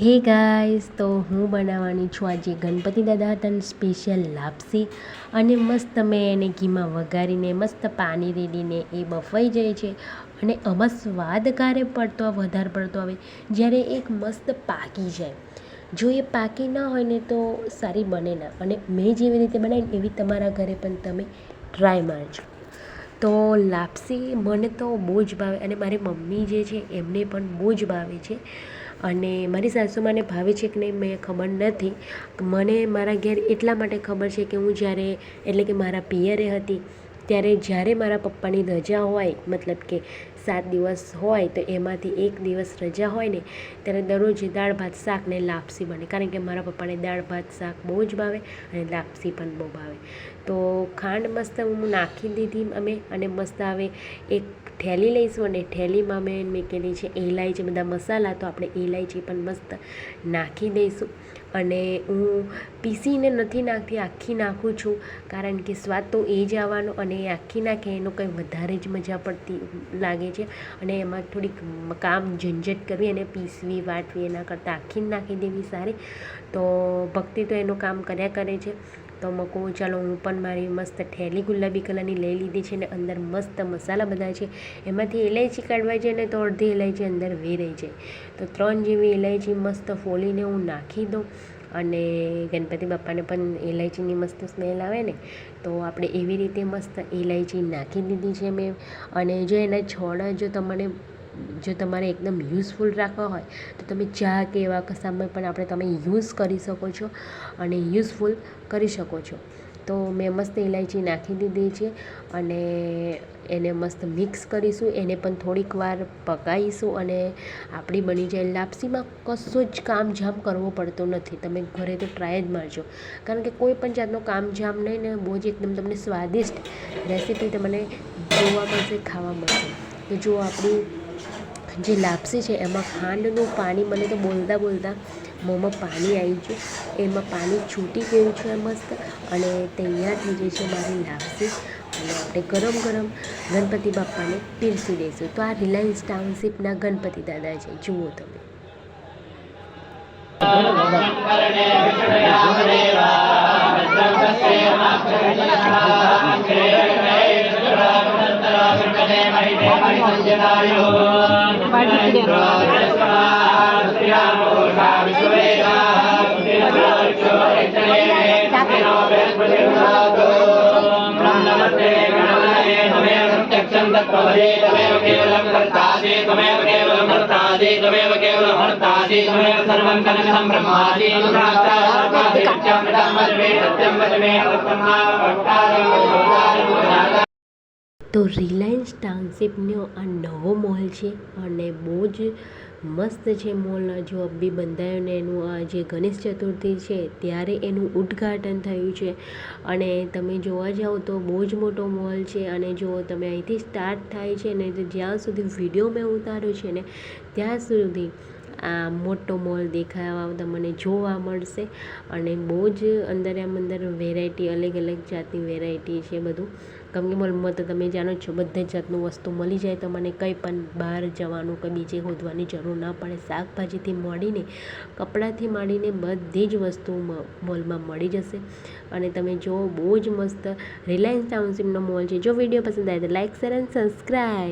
હે ગાઈસ, તો હું બનાવવાની છું આજે ગણપતિ દાદા હતા સ્પેશિયલ લાપસી. અને મસ્ત મેં એને ઘીમાં વઘારીને, મસ્ત પાણી રેડીને એ બફાઈ જાય છે. અને આમાં સ્વાદ ક્યારે પડતો, વધારે પડતો આવે, જ્યારે એક મસ્ત પાકી જાય. જો એ પાકી ના હોય ને તો સારી બને ના. અને મેં જેવી રીતે બનાવી એવી તમારા ઘરે પણ તમે ટ્રાય મારજો. તો લાપસી મને તો બહુ જ ભાવે. અને મારી મમ્મી જે છે, એમને પણ બહુ જ ભાવે છે. અને મારી સાસુમાને ભાવે છે કે નહીં મેં ખબર નથી. મને મારા ઘેર એટલા માટે ખબર છે કે હું જ્યારે, એટલે કે મારા પિયરે હતી, ત્યારે જ્યારે મારા પપ્પાની રજા હોય, મતલબ કે સાત દિવસ હોય તો એમાંથી એક દિવસ રજા હોય ને, ત્યારે દરરોજ દાળ, ભાત, શાક ને લાપસી બને. કારણ કે મારા પપ્પાને દાળ, ભાત, શાક બહુ જ ભાવે અને લાપસી પણ બહુ ભાવે. તો ખાંડ મસ્ત હું નાખી દીધી અમે અને મસ્ત આવે એક ઠેલી લઈશું અને ઠેલીમાં મેં મૂકેલી છે ઇલાયચી બધા મસાલા તો આપણે ઇલાયચી પણ મસ્ત નાખી દઈશું. અને હું પીસીને નથી નાખતી, આખી નાખું છું, કારણ કે સ્વાદ તો એ જ આવવાનો અને એ આખી નાખે એનો કંઈ વધારે જ મજા પડતી લાગે છે અને એમાં થોડીક કામ ઝંઝટ કરવી અને પીસવી, વાટવી એના કરતાં આખી નાખી દેવી સારી. તો ભક્તિ તો એનું કામ કર્યા કરે છે. તો મકું, ચાલો હું પણ મારી મસ્ત ઠેલી ગુલાબી કલરની લઈ લીધી છે ને અંદર મસ્ત મસાલા બધા છે. એમાંથી ઇલાયચી કાઢવા છે ને તો અડધી ઇલાયચી અંદર વેરાઈ જાય. તો ત્રણ જેવી ઇલાયચી મસ્ત ફોલીને હું નાખી દઉં. અને ગણપતિ બાપાને પણ ઇલાયચીની મસ્ત સ્મેલ આવે ને, તો આપણે એવી રીતે મસ્ત ઇલાયચી નાખી દીધી છે મેં. અને જો એના છોડ જો તમને, જો તમારે એકદમ યુઝફુલ રાખવા હોય, તો તમે ચા કે એવા કશામાં પણ આપણે તમે યુઝ કરી શકો છો અને યુઝફુલ કરી શકો છો. તો મેં મસ્ત ઇલાયચી નાખી દીધી છે અને એને મસ્ત મિક્સ કરીશું. એને પણ થોડીક વાર પકાવીશું અને આપણી બની જાય લાપસીમાં કશું જ કામઝામ કરવો પડતો નથી. તમે ઘરે તો ટ્રાય જ મારજો. કારણ કે કોઈ પણ જાતનો કામઝામ નહીં ને બહુ જ એકદમ તમને સ્વાદિષ્ટ રેસીપી તમને જોવા મળશે, ખાવા મળશે. તો જો આપણી જે લાપસી છે એમાં ખાંડનું પાણી મને તો બોલતા બોલતા મોંમાં પાણી આવી ગયું. એમાં પાણી છૂટી ગયું છે મસ્ત. અને તૈયાર થઈ ગઈ છે મારી લાપસી. અને આપણે ગરમ ગરમ ગણપતિ બાપ્પાને પીરસી દઈશું. તો આ રિલાયન્સ ટાઉનશીપના ગણપતિ દાદા છે. જુઓ તમે. त्वमेव केवलं कर्तासि त्वमेव केवलं हर्तासि त्वमेव केवलं हर्तासि त्वमेव सर्वं कनकं ब्रह्मासि सत्यं वचमे सत्यं वचमे તો રિલાયન્સ ટાઉનશીપનો આ નવો મોલ છે અને બહુ જ મસ્ત છે મોલ જો અબ્બી બંધાયો ને એનું આ જે ગણેશ ચતુર્થી છે, ત્યારે એનું ઉદ્ઘાટન થયું છે. અને તમે જોવા જાઓ તો બહુ જ મોટો મોલ છે અને જો તમે અહીંથી સ્ટાર્ટ થાય છે ને તો જ્યાં સુધી વીડિયો મેં ઉતાર્યો છે ને, ત્યાં સુધી આ મોટો મોલ દેખાવા તમને જોવા મળશે. અને બહુ જ અંદર આમ અંદર વેરાયટી અલગ અલગ જાતની વેરાયટી છે બધું. કંપની મોલમાં તો તમે જાણો છો, બધી જાતનું વસ્તુ મળી જાય તો મને કંઈ પણ બહાર જવાનું, કંઈ બીજે શોધવાની જરૂર ના પડે. શાકભાજીથી મળીને કપડાંથી માંડીને બધી જ વસ્તુ મોલમાં મળી જશે. અને તમે જો બહુ જ મસ્ત રિલાયન્સ ટાઉનશીપનો મોલ છે. જો વીડિયો પસંદ આવે તો લાઇક શેર એન્ડ સબસ્ક્રાઈબ